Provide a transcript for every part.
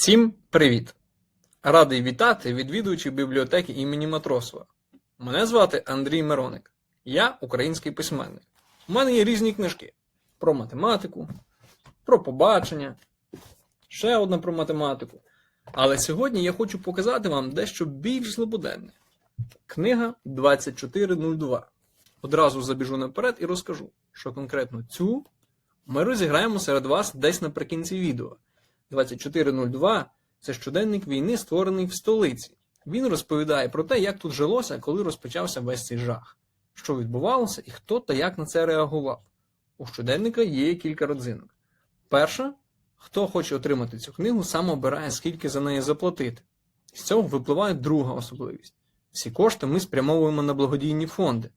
Всім привіт! Радий вітати відвідувачів бібліотеки імені Матросова. Мене звати Андрій Мироник. Я український письменник. У мене є різні книжки про математику, про побачення, ще одна про математику. Але сьогодні я хочу показати вам дещо більш злободенне. Книга 2402. Одразу забіжу наперед і розкажу, що конкретно цю ми розіграємо серед вас десь наприкінці відео. 2402 це щоденник війни, створений в столиці. Він розповідає про те, як тут жилося, коли розпочався весь цей жах, що відбувалося і хто та як на це реагував. У щоденника є кілька родзинок. Перша, хто хоче отримати цю книгу, сам обирає, скільки за неї заплатити. З цього випливає друга особливість. Всі кошти ми спрямовуємо на благодійні фонди.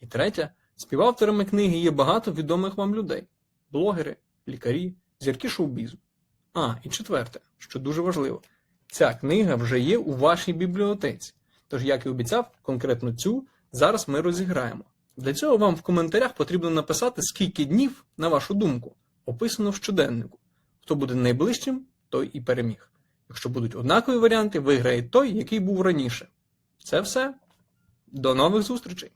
І третя, співавторами книги є багато відомих вам людей: блогери, лікарі, зірки шоу-бізу. А, і четверте, що дуже важливо, ця книга вже є у вашій бібліотеці. Тож, як і обіцяв, конкретно цю зараз ми розіграємо. Для цього вам в коментарях потрібно написати, скільки днів, на вашу думку, описано в щоденнику. Хто буде найближчим, той і переміг. Якщо будуть однакові варіанти, виграє той, який був раніше. Це все. До нових зустрічей!